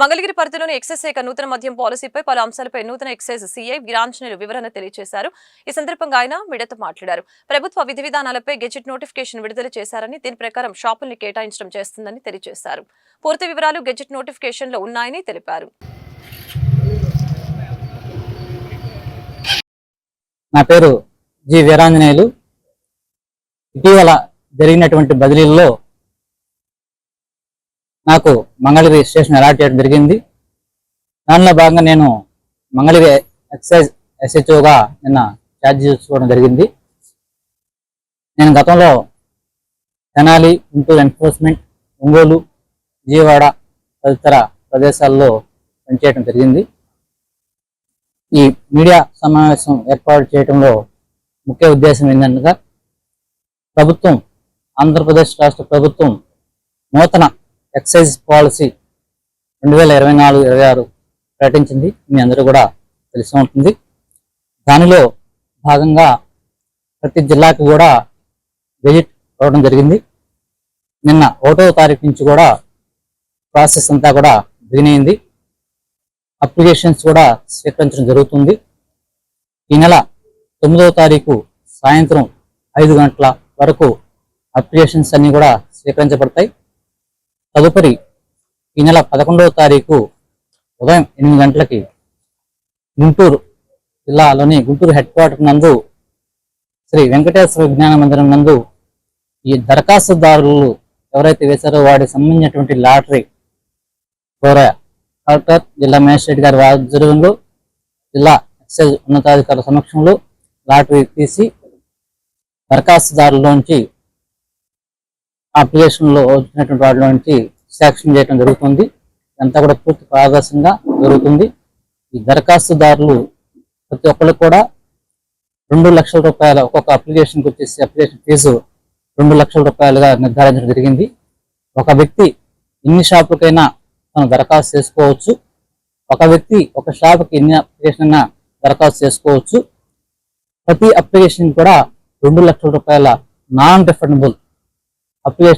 మంగళగిరి పరిధిలోని ఎక్సైజ్ శాఖ నూతన మద్యం పాలసీపై పలు అంశాలపై నూతన ఎక్సైజ్ సీఐ వీరాంజనేయులు వివరణ తెలియజేశారు. ఈ సందర్భంగా ఆయన మీడియాతో మాట్లాడారు. ప్రభుత్వ విధి విధానాలపై గెజిట్ నోటిఫికేషన్ విడుదల చేశారని దీని ప్రకారం షాపుల్ని కేటాయించడం చేస్తుందని తెలియజేశారు. పూర్తి వివరాలు గెజిట్ నోటిఫికేషన్లో ఉన్నాయని తెలిపారు. నా పేరు జి వీరాంజనేయులు. ఇటీవల జరిగినటువంటి బదిలీల్లో నాకు మంగళగిరి స్టేషన్ అలాట్ చేయడం జరిగింది. దానిలో భాగంగా నేను మంగళగిరి ఎక్సైజ్ ఎస్హెచ్ఓగా నిన్న ఛార్జ్ చేసుకోవడం జరిగింది. నేను గతంలో తెనాలి గుంటూరు ఎన్ఫోర్స్మెంట్ ఒంగోలు విజయవాడ తదితర ప్రదేశాల్లో పనిచేయడం జరిగింది. ఈ మీడియా సమావేశం ఏర్పాటు చేయడంలో ముఖ్య ఉద్దేశం ఏంటనగా ప్రభుత్వం ఆంధ్రప్రదేశ్ రాష్ట్ర ప్రభుత్వం నూతన ఎక్సైజ్ పాలసీ రెండు వేల ఇరవై నాలుగు ఇరవై ఆరు ప్రకటించింది. మీ అందరూ కూడా తెలిసి ఉంటుంది. దానిలో భాగంగా ప్రతి జిల్లాకి కూడా విజిట్ అవ్వడం జరిగింది. నిన్న ఒకటో తారీఖు నుంచి కూడా ప్రాసెస్ అంతా కూడా బిగిన్ అయింది. అప్లికేషన్స్ కూడా స్వీకరించడం జరుగుతుంది. ఈ నెల తొమ్మిదవ తారీఖు సాయంత్రం ఐదు గంటల వరకు అప్లికేషన్స్ అన్నీ కూడా స్వీకరించబడతాయి. తదుపరి ఈ నెల పదకొండవ తారీఖు ఉదయం ఎనిమిది గంటలకి గుంటూరు జిల్లాలోని గుంటూరు హెడ్ క్వార్టర్ నందు శ్రీ వెంకటేశ్వర విజ్ఞాన మందిరం నందు ఈ దరఖాస్తుదారులు ఎవరైతే వేశారో వాడికి సంబంధించినటువంటి లాటరీ ద్వారా కలెక్టర్ జిల్లా మేజిస్ట్రేట్ గారి ఆధ్వర్యంలో జిల్లా ఎక్సైజ్ ఉన్నతాధికారుల సమక్షంలో లాటరీ తీసి దరఖాస్తుదారుల నుంచి దరఖాస్తుదారుల్లోంచి అప్లికేషన్లో వచ్చినటువంటి వాటిలోంచి శాంక్షన్ చేయడం జరుగుతుంది. అంతా కూడా పూర్తి పారదర్శకంగా జరుగుతుంది. ఈ దరఖాస్తుదారులు ప్రతి ఒక్కరికి కూడా రెండు లక్షల రూపాయల ఒక్కొక్క అప్లికేషన్కి వచ్చేసి అప్లికేషన్ ఫీజు రెండు లక్షల రూపాయలుగా నిర్ధారించడం జరిగింది. ఒక వ్యక్తి ఎన్ని షాపులకైనా తను దరఖాస్తు చేసుకోవచ్చు. ఒక వ్యక్తి ఒక షాపుకి ఎన్ని అప్లికేషన్ అయినా దరఖాస్తు చేసుకోవచ్చు. ప్రతి అప్లికేషన్ కూడా రెండు లక్షల రూపాయల నాన్ రిఫండబుల్ అప్లికేషన్